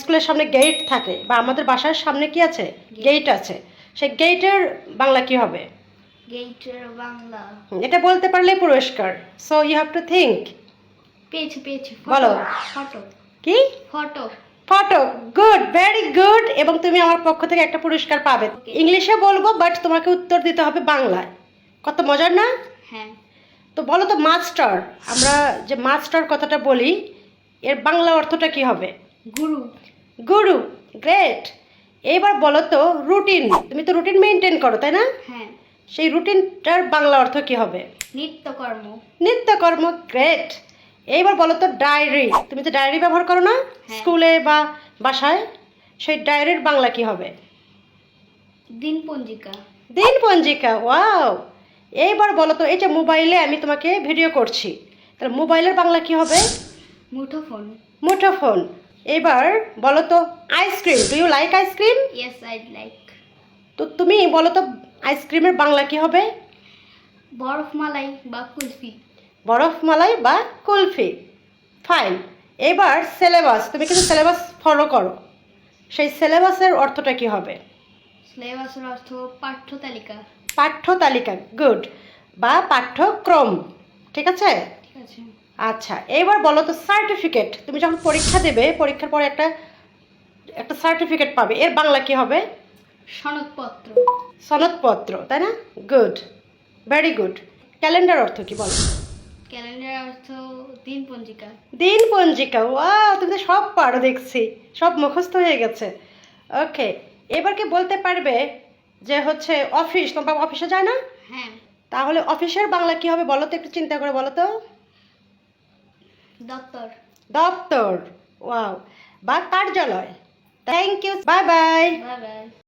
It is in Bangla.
স্কুলের সামনে গেট থাকে বা আমাদের বাসার সামনে কি আছে? গেট আছে। সেই গেটের বাংলা কি হবে? গেটের বাংলা। এটা বলতে পারলে পুরস্কার। So you have to think পেয়েছি বলো। ফটো। কি? Photo. Photo. Good very good এবং তুমি আমার পক্ষ থেকে একটা পুরস্কার পাবে। ইংলিশে বলব বাট তোমাকে উত্তর দিতে হবে বাংলায়। কত মজার না? হ্যাঁ। তো বলো তো মাস্টার আমরা যে মাস্টার কথাটা বলি এর বাংলা অর্থটা কি হবে? গুরু। গুরু গ্রেট এইবার বলো তো রুটিন তুমি তো রুটিন মেনটেন করো তাই না? হ্যাঁ। সেই রুটিনটার বাংলা অর্থ কি হবে? নিত্যকর্ম। নিত্যকর্ম গ্রেট এইবার বলো তো ডায়েরি তুমি তো ডায়েরি ব্যবহার করো না? হ্যাঁ। স্কুলে বা বাসায় সেই ডায়েরির বাংলা কি হবে? দিন পঞ্জিকা। দিন পঞ্জিকা ওয়াও এইবার বলো তো এই যে মোবাইলে আমি তোমাকে ভিডিও করছি তাহলে মোবাইলের বাংলা কি হবে? মুঠোফোন। মুঠোফোন। এবার বলো তো ice cream do you like ice cream? Yes I like তো তুমি বলো তো আইসক্রিমের বাংলা কি হবে? বরফ মালাই বা কুলফি। বরফ মালাই বা কুলফি। ফাইন এবার সিলেবাস তুমি কিন্তু সিলেবাস ফলো করো। সেই সিলেবাসের অর্থটা কি হবে? সিলেবাসের অর্থ পাঠ্য তালিকা পাঠ্য তালিকা গুড বা পাঠ্যক্রম ঠিক আছে ঠিক আছে? আচ্ছা এবার বলো তো সার্টিফিকেট তুমি যখন পরীক্ষা দেবে পরীক্ষার পরে একটা একটা সার্টিফিকেট পাবে এর বাংলা কি হবে? সনদপত্র। সনদপত্র তাই না? গুড ভেরি গুড ক্যালেন্ডার অর্থ কি বলো? ক্যালেন্ডার অর্থ দিন পঞ্জিকা। দিন পঞ্জিকা ওয়া তুমি তো সব পারো দেখছি সব মুখস্থ হয়ে গেছে। ওকে এবার কি বলতে পারবে যে হচ্ছে অফিস তোমার অফিসে যায় না? হ্যাঁ। তাহলে অফিসের বাংলা কি হবে বলো তো একটু চিন্তা করে বলো তো। দপ্তর। দপ্তর। ওয়াও। বা কার্যালয়। Thank you bye bye bye bye